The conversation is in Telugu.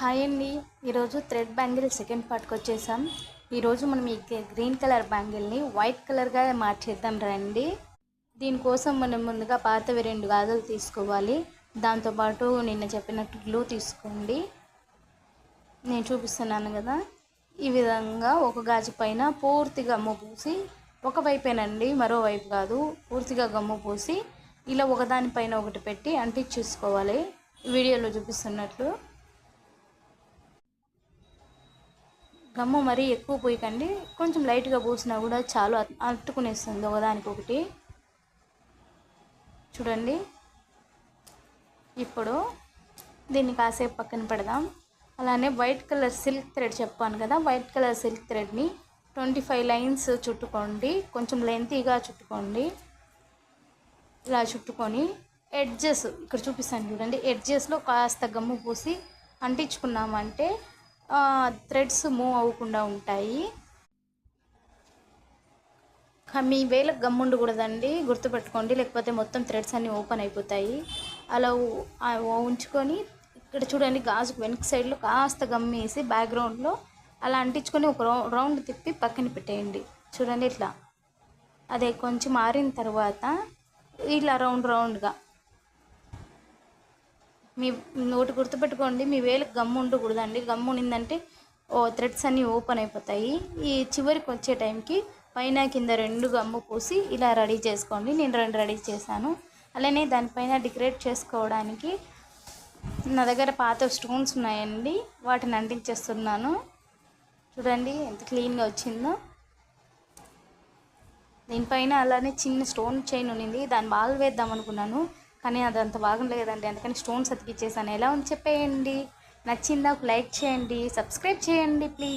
హాయ్ అండి. ఈరోజు థ్రెడ్ బ్యాంగిల్ సెకండ్ పార్ట్కి వచ్చేసాం. ఈరోజు మనం ఈ గ్రీన్ కలర్ బ్యాంగిల్ని వైట్ కలర్గా మార్చేద్దాం రండి. దీనికోసం మనం ముందుగా పాతవి రెండు గాజులు తీసుకోవాలి. దాంతోపాటు నిన్న చెప్పినట్టు గ్లూ తీసుకోండి. నేను చూపిస్తున్నాను కదా. ఈ విధంగా ఒక గాజు పైన పూర్తిగా గమ్ము పూసి ఒక వైపేనండి మరోవైపు కాదు పూర్తిగా గమ్ము పూసి ఇలా ఒకదానిపైన ఒకటి పెట్టి అంటించేసుకోవాలి. వీడియోలో చూపిస్తున్నట్లు. గమ్ము మరీ ఎక్కువ పోయకండి. కొంచెం లైట్గా పూసినా కూడా చాలు. అట్- అట్టుకునేస్తుంది ఒకదానికొకటి. చూడండి. ఇప్పుడు దీన్ని కాసేపు పక్కన పెడదాం. అలానే వైట్ కలర్ సిల్క్ థ్రెడ్ చెప్పాను కదా. వైట్ కలర్ సిల్క్ థ్రెడ్ని ట్వంటీ ఫైవ్ లైన్స్ చుట్టుకోండి. కొంచెం లెంతీగా చుట్టుకోండి. ఇలా చుట్టుకొని ఎడ్జెస్ ఇక్కడ చూపిస్తాను చూడండి. ఎడ్జెస్లో కాస్త గమ్ము పూసి అంటించుకున్నామంటే థ్రెడ్స్ మూవ్ అవ్వకుండా ఉంటాయి. మీ వేలకు గమ్ము గుర్తుపెట్టుకోండి. లేకపోతే మొత్తం థ్రెడ్స్ అన్నీ ఓపెన్ అయిపోతాయి. అలా ఉంచుకొని ఇక్కడ చూడండి గాజుకు వెనక సైడ్లో కాస్త గమ్మేసి బ్యాక్గ్రౌండ్లో అలా అంటించుకొని ఒక రౌండ్ తిప్పి పక్కన పెట్టేయండి. చూడండి ఇట్లా. అదే కొంచెం ఆరిన తర్వాత ఇలా రౌండ్ రౌండ్గా మీ నోటి గుర్తుపెట్టుకోండి మీ వేలకు గమ్ము ఉండకూడదండి. గమ్ము ఉండిందంటే ఓ థ్రెడ్స్ అన్నీ ఓపెన్ అయిపోతాయి. ఈ చివరికి వచ్చే టైంకి పైన కింద రెండు గమ్ము పూసి ఇలా రెడీ చేసుకోండి. నేను రెండు రెడీ చేశాను. అలానే దానిపైన డెకరేట్ చేసుకోవడానికి నా దగ్గర పాత స్టోన్స్ ఉన్నాయండి. వాటిని అంటించేస్తున్నాను. చూడండి ఎంత క్లీన్గా వచ్చిందో. దీనిపైన అలానే చిన్న స్టోన్ చైన్ ఉన్నింది. దాన్ని బాల్ వేద్దాం అనుకున్నాను. కానీ అది అంత బాగుండలేదండి. అందుకని స్టోన్స్ అతికిచ్చేసాను. ఎలా ఉంది చెప్పేయండి. నచ్చిందా ఒక లైక్ చేయండి. సబ్స్క్రైబ్ చేయండి ప్లీజ్.